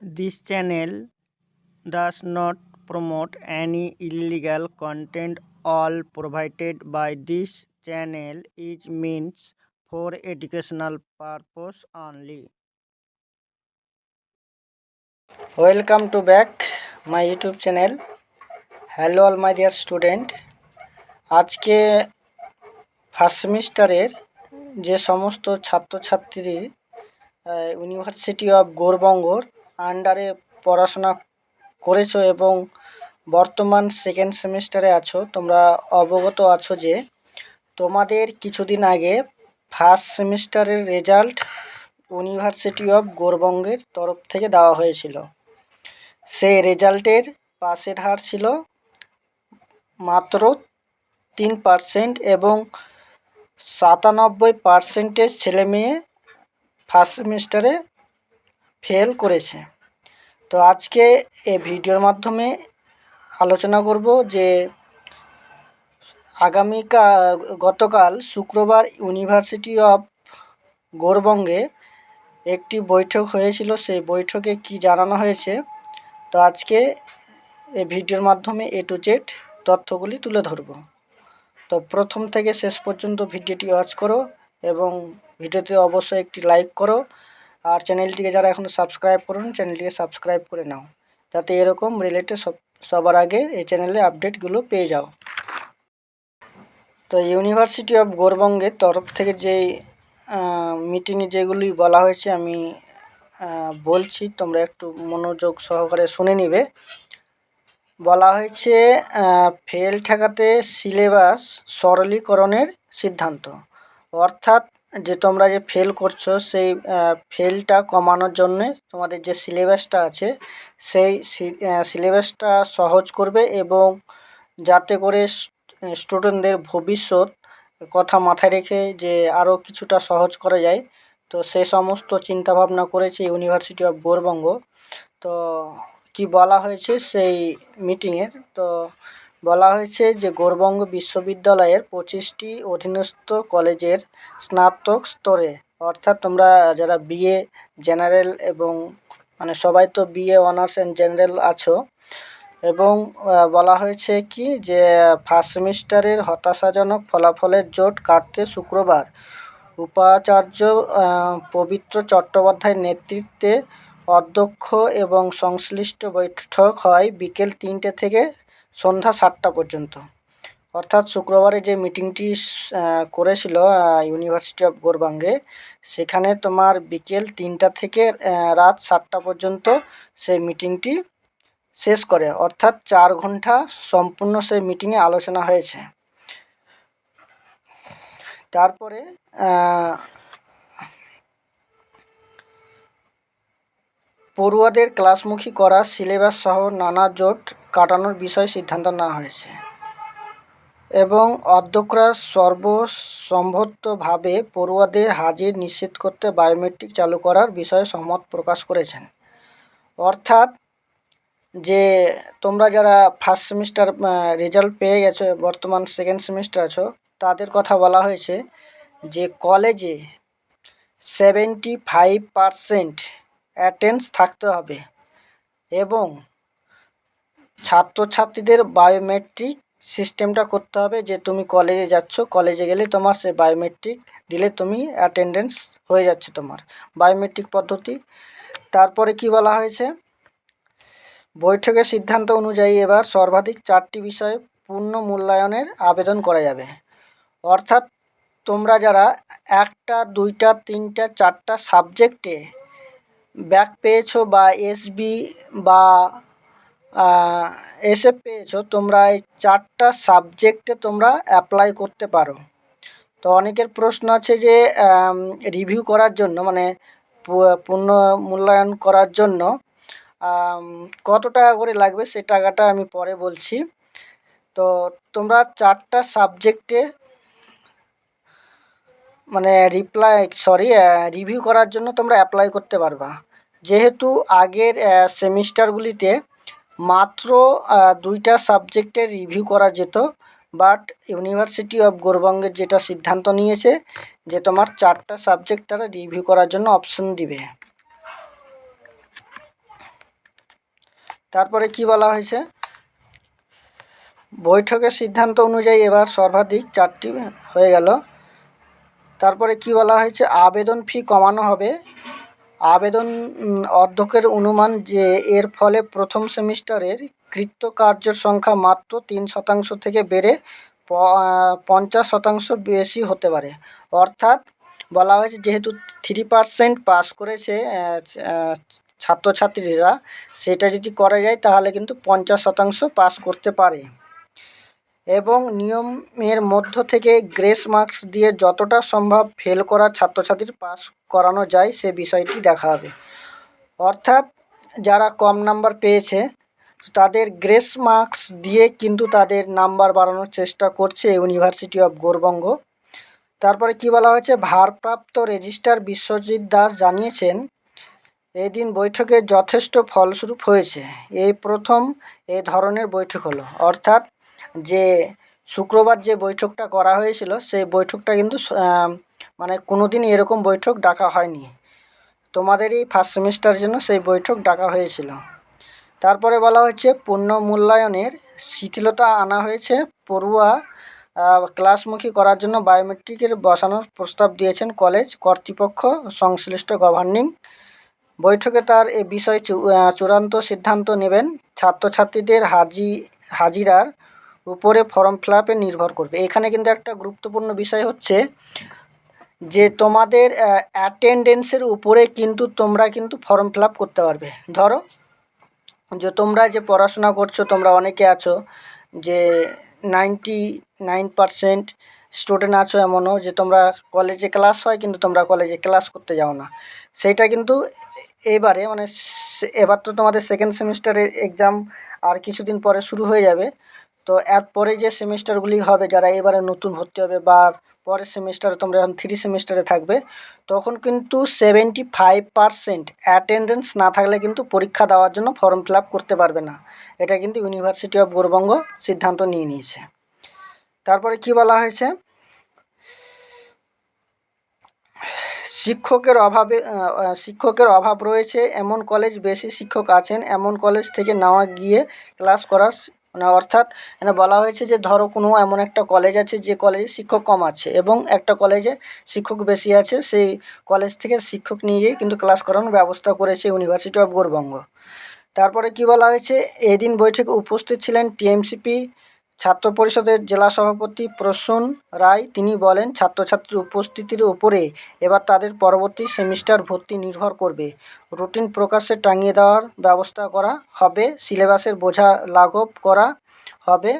This channel does not promote any illegal content. All provided by this channel is meant for educational purpose only. Welcome to back my YouTube channel. Hello all my dear student. আজকে first সেমিস্টারের যে সমস্ত ছাত্রছাত্রী university of গৌরবঙ্গর আন্ডারে পড়াশোনা করেছ এবং বর্তমান সেকেন্ড সেমিস্টারে আছো, তোমরা অবগত আছো যে তোমাদের কিছুদিন আগে ফার্স্ট সেমিস্টারের রেজাল্ট ইউনিভার্সিটি অফ গৌরবঙ্গের তরফ থেকে দেওয়া হয়েছিল। সেই রেজাল্টের পাসের হার ছিল মাত্র তিন পার্সেন্ট এবং সাতানব্বই পার্সেন্টেজ ছেলে মেয়ে ফার্স্ট সেমিস্টারে ফেল করেছে। তো আজকে এই ভিডিওর মাধ্যমে আলোচনা করব যে আগামীকাল গতকাল শুক্রবার ইউনিভার্সিটি অফ গৌরবঙ্গে একটি বৈঠক হয়েছিল। সেই বৈঠকে কি জানানো হয়েছে? তো আজকে এই ভিডিওর মাধ্যমে এ টু জেড তথ্যগুলি তুলে ধরব। তো প্রথম থেকে শেষ পর্যন্ত ভিডিওটি ওয়াচ করো এবং ভিডিওতে অবশ্যই একটি লাইক করো। আর চ্যানেলটিকে যারা এখনও সাবস্ক্রাইব করুন, চ্যানেলটিকে সাবস্ক্রাইব করে নাও। যাতে এরকম রিলেটেড সব, সবার আগে এই চ্যানেলে আপডেটগুলো পেয়ে যাও। তো ইউনিভার্সিটি অফ গৌরবঙ্গের তরফ থেকে যেই মিটিংয়ে যেগুলি বলা হয়েছে, আমি বলছি, তোমরা একটু মনোযোগ সহকারে শুনে নিবে। বলা হয়েছে ফেল ঠেকাতে সিলেবাস সরলীকরণের সিদ্ধান্ত। অর্থাৎ যে তোমরা যে ফেল করছ, সেই ফেলটা কমানোর জন্যে তোমাদের যে সিলেবাসটা আছে, সেই সিলেবাসটা সহজ করবে এবং যাতে করে স্টুডেন্টদের ভবিষ্যৎ কথা মাথায় রেখে যে আরও কিছুটা সহজ করা যায়। তো সে সমস্ত চিন্তাভাবনা করেছে ইউনিভার্সিটি অফ গৌরবঙ্গ তো কি বলা হয়েছে সেই মিটিংয়ের তো বলা হয়েছে যে গৌরবঙ্গ বিশ্ববিদ্যালয়ের পঁচিশটি অধীনস্থ কলেজের স্নাতক স্তরে, অর্থাৎ তোমরা যারা বিএ জেনারেল এবং মানে সবাই তো বিএ অনার্স অ্যান্ড জেনারেল আছো, এবং বলা হয়েছে কি যে ফার্স্ট সেমিস্টারের হতাশাজনক ফলাফলের জোট কাটতে শুক্রবার উপাচার্য পবিত্র চট্টোপাধ্যায়ের নেতৃত্বে অধ্যক্ষ এবং সংশ্লিষ্ট বৈঠক হয় বিকেল তিনটে থেকে সন্ধ্যা সাতটা পর্যন্ত। অর্থাৎ শুক্রবারে যে মিটিংটি করেছিল ইউনিভার্সিটি অফ গৌরবাঙ্গে সেখানে তোমার বিকেল তিনটা থেকে রাত সাতটা পর্যন্ত সেই মিটিংটি শেষ করে। অর্থাৎ চার ঘণ্টা সম্পূর্ণ সেই মিটিংয়ে আলোচনা হয়েছে। তারপরে পড়ুয়াদের ক্লাসমুখী করা, সিলেবাস সহ নানা জোট কাটানোর বিষয়ে সিদ্ধান্ত নেওয়া হয়েছে এবং অধ্যক্ষরা সর্বসম্মতভাবে পড়ুয়াদের হাজির নিশ্চিত করতে বায়োমেট্রিক চালু করার বিষয়ে সম্মত প্রকাশ করেছেন। অর্থাৎ যে তোমরা যারা ফার্স্ট সেমিস্টার রেজাল্ট পেয়ে গেছো, বর্তমান সেকেন্ড সেমিস্টার আছো, তাদের কথা বলা হয়েছে যে কলেজে সেভেন্টি ফাইভ পারসেন্ট অ্যাটেন্স থাকতে হবে এবং ছাত্রছাত্রীদের বায়োমেট্রিক সিস্টেমটা করতে হবে যে তুমি কলেজে যাচ্ছ। কলেজে গেলে তোমার সে বায়োমেট্রিক দিলে তুমি অ্যাটেন্ডেন্স হয়ে যাচ্ছে তোমার। বায়োমেট্রিক পদ্ধতি। তারপরে কি বলা হয়েছে? বৈঠকের সিদ্ধান্ত অনুযায়ী এবার সর্বাধিক চারটি বিষয়ে পূর্ণ মূল্যায়নের আবেদন করা যাবে। অর্থাৎ তোমরা যারা একটা, দুইটা, তিনটা, চারটা সাবজেক্টে ব্যাক পেয়েছ বা এসবি বা এসএফ পেয়েছ, তোমরা এই চারটা সাবজেক্টে তোমরা অ্যাপ্লাই করতে পারো। তো অনেকের প্রশ্ন আছে যে রিভিউ করার জন্য মানে পূর্ণ মূল্যায়ন করার জন্য কত টাকা করে লাগবে সে টাকাটা আমি পরে বলছি। তো তোমরা চারটা সাবজেক্টে মানে রিপ্লাই সরি রিভিউ করার জন্য তোমরা অ্যাপ্লাই করতে পারবা। যেহেতু আগের সেমিস্টারগুলিতে মাত্র দুইটা সাবজেক্টে রিভিউ করা যেত, বাট ইউনিভার্সিটি অফ গৌরবঙ্গের যেটা সিদ্ধান্ত নিয়েছে যে তোমার চারটা সাবজেক্ট তারা রিভিউ করার জন্য অপশন দিবে। তারপরে কি বলা হয়েছে? বৈঠকের সিদ্ধান্ত অনুযায়ী এবার সর্বাধিক চারটি হয়ে গেল। তারপরে কি বলা হয়েছে? আবেদন ফি কমানো হবে। আবেদন অধ্যক্ষের অনুমান যে এর ফলে প্রথম সেমিস্টারের কৃতকার্যের সংখ্যা মাত্র তিন শতাংশ থেকে বেড়ে পঞ্চাশ শতাংশ বেশি হতে পারে। অর্থাৎ বলা হয়েছে যেহেতু থ্রি পার্সেন্ট পাস করেছে ছাত্রছাত্রীরা, সেটা যদি করা যায় তাহলে কিন্তু পঞ্চাশ শতাংশ পাস করতে পারে। এবং নিয়মের মধ্য থেকে গ্রেস মার্কস দিয়ে যতটা সম্ভব ফেল করা ছাত্রছাত্রীর পাস করানো যায়, সে বিষয়টি দেখা হবে। অর্থাৎ যারা কম নাম্বার পেয়েছে, তাদের গ্রেস মার্কস দিয়ে কিন্তু তাদের নাম্বার বাড়ানোর চেষ্টা করছে ইউনিভার্সিটি অফ গৌরবঙ্গ। তারপরে কি বলা হয়েছে? ভারপ্রাপ্ত রেজিস্ট্রার বিশ্বজিৎ দাস জানিয়েছেন, এদিন বৈঠকে যথেষ্ট ফলস্বরূপ হয়েছে। এই প্রথম এ ধরনের বৈঠক হলো। অর্থাৎ যে শুক্রবার যে বৈঠকটা করা হয়েছিল, সেই বৈঠকটা কিন্তু মানে কোনো দিন এরকম বৈঠক ডাকা হয়নি। তোমাদের এই ফার্স্ট সেমিস্টারের জন্য সেই বৈঠক ডাকা হয়েছিল। তারপরে বলা হচ্ছে পূর্ণ মূল্যায়নের শিথিলতা আনা হয়েছে। পড়ুয়া ক্লাসমুখী করার জন্য বায়োমেট্রিকের বসানোর প্রস্তাব দিয়েছেন কলেজ কর্তৃপক্ষ, সংশ্লিষ্ট গভর্নিং বৈঠকে তার এ বিষয়ে চূড়ান্ত সিদ্ধান্ত নেবেন। ছাত্রছাত্রীদের হাজি, হাজিরার উপরে ফর্ম ফিল নির্ভর করবে। এখানে কিন্তু একটা গুরুত্বপূর্ণ বিষয় হচ্ছে যে তোমাদের অ্যাটেন্ডেন্সের উপরে কিন্তু তোমরা কিন্তু ফর্ম ফিল করতে পারবে। ধরো যে তোমরা যে পড়াশোনা করছ, তোমরা অনেকে আছো যে নাইনটি নাইন পারসেন্ট স্টুডেন্ট আছো এমনও যে তোমরা কলেজে ক্লাস হয় কিন্তু তোমরা কলেজে ক্লাস করতে যাও না। সেইটা কিন্তু এবারে মানে এবার তো তোমাদের সেকেন্ড সেমিস্টারের এক্সাম আর কিছুদিন পরে শুরু হয়ে যাবে। তো এরপরে যে সেমিস্টারগুলি হবে, যারা এবারে নতুন ভর্তি হবে বা পরের সেমিস্টারে তোমরা যখন থ্রি সেমিস্টারে থাকবে, তখন কিন্তু সেভেন্টি ফাইভ পারসেন্ট অ্যাটেন্ডেন্স না থাকলে কিন্তু পরীক্ষা দেওয়ার জন্য ফর্ম ফিল করতে পারবে না। এটা কিন্তু ইউনিভার্সিটি অফ গৌরবঙ্গ সিদ্ধান্ত নিয়ে নিয়েছে। তারপরে কি বলা হয়েছে? শিক্ষকের অভাবে শিক্ষকের অভাব রয়েছে। এমন কলেজ বেশি শিক্ষক আছেন, এমন কলেজ থেকে নেওয়া গিয়ে ক্লাস করার মানে অর্থাৎ এখানে বলা হয়েছে যে, ধরো কোনো এমন একটা কলেজ আছে যে কলেজে শিক্ষক কম আছে এবং একটা কলেজে শিক্ষক বেশি আছে, সেই কলেজ থেকে শিক্ষক নিয়ে গিয়ে কিন্তু ক্লাস করানোর ব্যবস্থা করেছে ইউনিভার্সিটি অফ গৌরবঙ্গ তারপরে কি বলা হয়েছে? এদিন বৈঠকে উপস্থিত ছিলেন টিএমসিপি ছাত্র পরিষদের জেলা সভাপতি প্রসূন রায়, তিনি বলেন, ছাত্রছাত্রীর উপস্থিতির উপরে এবার তাদের পরবর্তী সেমিস্টার ভর্তি নির্ভর করবে। রুটিন প্রকাশে টাঙিয়ে দেওয়ার ব্যবস্থা করা হবে, সিলেবাসের বোঝা লাঘব করা হবে।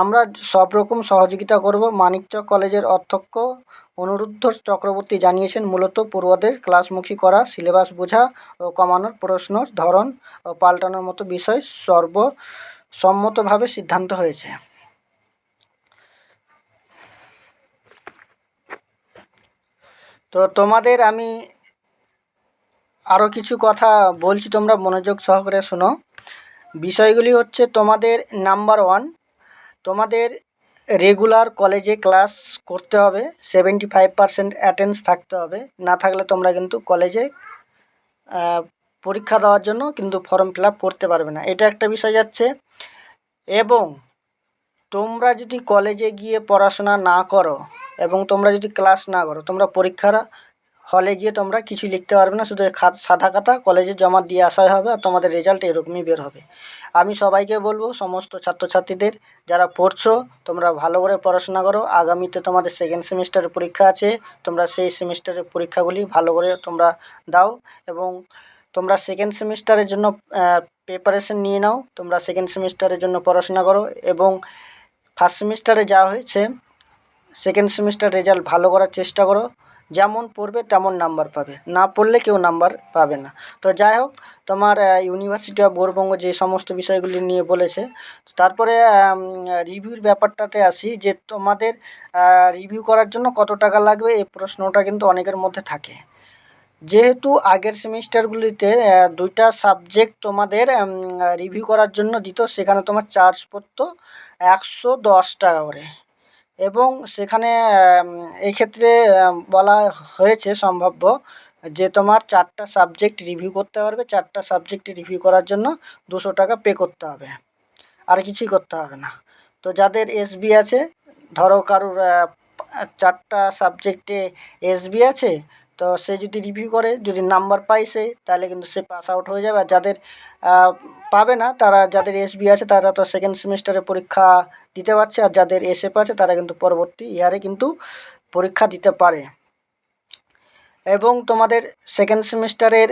আমরা সব রকম সহযোগিতা করব, মানিকচক কলেজের অধ্যক্ষ অনুরুদ্ধ চক্রবর্তী জানিয়েছেন, মূলত পড়ুয়াদের ক্লাসমুখী করা, সিলেবাস বোঝা ও কমানোর প্রশ্নর ধরন ও পাল্টানোর মতো বিষয় সর্বসম্মতভাবে সিদ্ধান্ত হয়েছে। তো তোমাদের আমি আরও কিছু কথা বলছি, তোমরা মনোযোগ সহকারে শোনো। বিষয়গুলি হচ্ছে তোমাদের নাম্বার ওয়ান, তোমাদের রেগুলার কলেজে ক্লাস করতে হবে, সেভেন্টি ফাইভ পার্সেন্ট অ্যাটেন্স থাকতে হবে। না থাকলে তোমরা কিন্তু কলেজে পরীক্ষা দেওয়ার জন্য কিন্তু ফর্ম ফিল করতে পারবে না। এটা একটা বিষয় যাচ্ছে। এবং তোমরা যদি কলেজে গিয়ে পড়াশোনা না করো এবং তোমরা যদি ক্লাস না করো, তোমরা পরীক্ষার হলে গিয়ে তোমরা কিছু লিখতে পারবে না, শুধু সাদা খাতা কলেজে জমা দিয়ে আসাই হবে আর তোমাদের রেজাল্ট এরকমই বের হবে। আমি সবাইকে বলব, সমস্ত ছাত্রছাত্রীদের যারা পড়ছো, তোমরা ভালো করে পড়াশোনা করো। আগামীতে তোমাদের সেকেন্ড সেমিস্টারের পরীক্ষা আছে, তোমরা সেই সেমিস্টারের পরীক্ষাগুলি ভালো করে তোমরা দাও। এবং তোমরা সেকেন্ড সেমিস্টারের জন্য প্রিপারেশন নিয়ে নাও। তোমরা সেকেন্ড সেমিস্টারের জন্য পড়াশোনা করো এবং ফার্স্ট সেমিস্টারে যা হয়েছে সেকেন্ড সেমিস্টার রেজাল্ট ভালো করার চেষ্টা করো। যেমন পড়বে তেমন নাম্বার পাবে। না পড়লে কেউ নাম্বার পাবে না। তো যাই হোক, তোমার ইউনিভার্সিটি অফ গৌরবঙ্গ যে সমস্ত বিষয়গুলি নিয়ে বলেছে, তারপরে রিভিউর ব্যাপারটাতে আসি যে তোমাদের রিভিউ করার জন্য কত টাকা লাগবে, এই প্রশ্নটা কিন্তু অনেকের মধ্যে থাকে। যেহেতু আগের সেমিস্টারগুলিতে দুইটা সাবজেক্ট তোমাদের রিভিউ করার জন্য দিত সেখানে তোমার চার্জ পড়তো একশো দশ টাকা করে। এবং সেখানে আম, এই ক্ষেত্রে বলা হয়েছে সম্ভাব্য যে তোমার চারটা সাবজেক্ট রিভিউ করতে পারবে চারটা সাবজেক্ট রিভিউ করার জন্য দুশো টাকা পে করতে হবে। আর কিছুই করতে হবে না। তো যাদের এসবি আছে ধরো কারোর চারটা সাবজেক্টে এসবি আছে তো সে যদি রিভিউ করে, যদি নাম্বার পায় সে, তাহলে কিন্তু সে পাস আউট হয়ে যাবে। আর যাদের পাবে না, তারা, যাদের এসবি আছে, তারা তো সেকেন্ড সেমিস্টারে পরীক্ষা দিতে পারছে, আর যাদের এসএফ আছে, তারা কিন্তু পরবর্তী ইয়ারে কিন্তু পরীক্ষা দিতে পারে। এবং তোমাদের সেকেন্ড সেমিস্টারের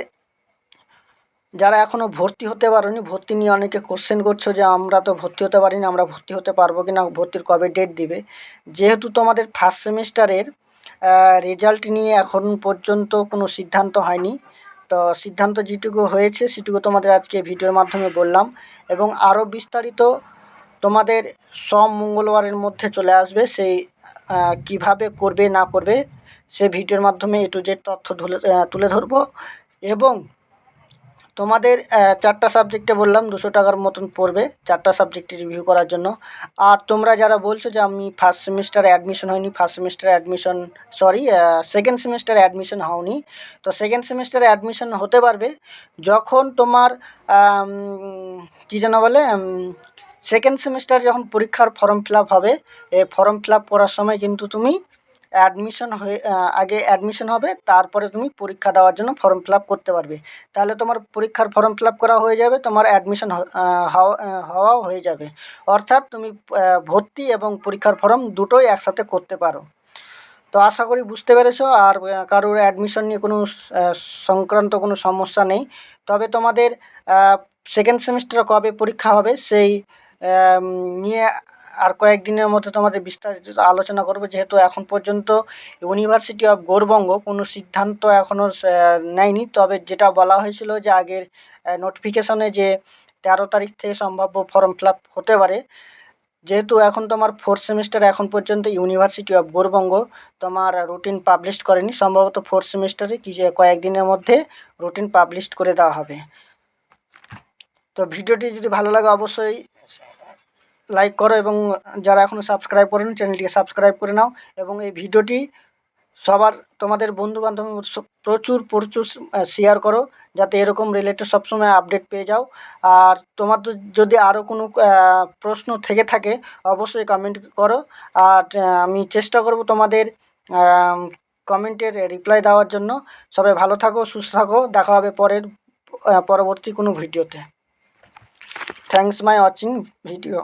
যারা এখনও ভর্তি হতে পারোনি, ভর্তি নিয়ে অনেকে কোশ্চেন করছ যে, আমরা তো ভর্তি হতে পারিনি, আমরা ভর্তি হতে পারব কি না ভর্তির কবে ডেট দিবে? যেহেতু তোমাদের ফার্স্ট সেমিস্টারের রেজাল্ট নিয়ে এখন পর্যন্ত কোনো সিদ্ধান্ত হয়নি। তো সিদ্ধান্ত যেটুকু হয়েছে, সেটুকু তোমাদের আজকে ভিডিওর মাধ্যমে বললাম এবং আরও বিস্তারিত তোমাদের সব মঙ্গলবারের মধ্যে চলে আসবে সেই কীভাবে করবে, না করবে সে ভিডিওর মাধ্যমে এ টু জেড তথ্য তুলে তুলে ধরবো এবং তোমাদের চারটা সাবজেক্টে বললাম, দুশো টাকার মতন পড়বে চারটা সাবজেক্টে রিভিউ করার জন্য। আর তোমরা যারা বলছো যে আমি ফার্স্ট সেমিস্টারে অ্যাডমিশন হয়নি ফার্স্ট সেমিস্টারে অ্যাডমিশন সরি সেকেন্ড সেমিস্টারে অ্যাডমিশন হওনি, তো সেকেন্ড সেমিস্টারে অ্যাডমিশন হতে পারবে যখন তোমার কী যেন বলে সেকেন্ড সেমিস্টার যখন পরীক্ষার ফর্ম ফিল হবে এই ফর্ম ফিল করার সময় কিন্তু তুমি অ্যাডমিশন হয়ে আগে অ্যাডমিশন হবে, তারপরে তুমি পরীক্ষা দেওয়ার জন্য ফর্ম ফিল করতে পারবে। তাহলে তোমার পরীক্ষার ফর্ম ফিল করা হয়ে যাবে, তোমার অ্যাডমিশন হওয়া হওয়াও হয়ে যাবে। অর্থাৎ তুমি ভর্তি এবং পরীক্ষার ফর্ম দুটোই একসাথে করতে পারো। তো আশা করি বুঝতে পেরেছ, আর কারোর অ্যাডমিশন নিয়ে কোনো সংক্রান্ত কোনো সমস্যা নেই। তবে তোমাদের সেকেন্ড সেমিস্টার কবে পরীক্ষা হবে, সেই নিয়ে আর কয়েকদিনের মধ্যে তোমাদের বিস্তারিত আলোচনা করব, যেহেতু এখন পর্যন্ত ইউনিভার্সিটি অফ গৌরবঙ্গ কোনো সিদ্ধান্ত এখনও নেয়নি। তবে যেটা বলা হয়েছিল যে আগের নোটিফিকেশনে যে তেরো তারিখ থেকে সম্ভাব্য ফর্ম ফিল হতে পারে, যেহেতু এখন তোমার ফোর্থ সেমিস্টার এখন পর্যন্ত ইউনিভার্সিটি অফ গৌরবঙ্গ তোমার রুটিন পাবলিশ করেনি। সম্ভবত ফোর্থ সেমিস্টারে কি যে কয়েকদিনের মধ্যে রুটিন পাবলিশ করে দেওয়া হবে। তো ভিডিওটি যদি ভালো লাগে, অবশ্যই লাইক করো এবং যারা এখনও সাবস্ক্রাইব করেনি চ্যানেলটিকে সাবস্ক্রাইব করে নাও এবং এই ভিডিওটি সবার, তোমাদের বন্ধু বান্ধব প্রচুর প্রচুর শেয়ার করো যাতে এরকম রিলেটেড সবসময় আপডেট পেয়ে যাও। আর তোমাদের যদি আরও কোনো প্রশ্ন থেকে থাকে, অবশ্যই কমেন্ট করো। আর আমি চেষ্টা করব তোমাদের কমেন্টের রিপ্লাই দেওয়ার জন্য। সবাই ভালো থাকো, সুস্থ থাকো। দেখা হবে পরের পরবর্তী কোনো ভিডিওতে। থ্যাংকস মাই ওয়াচিং ভিডিও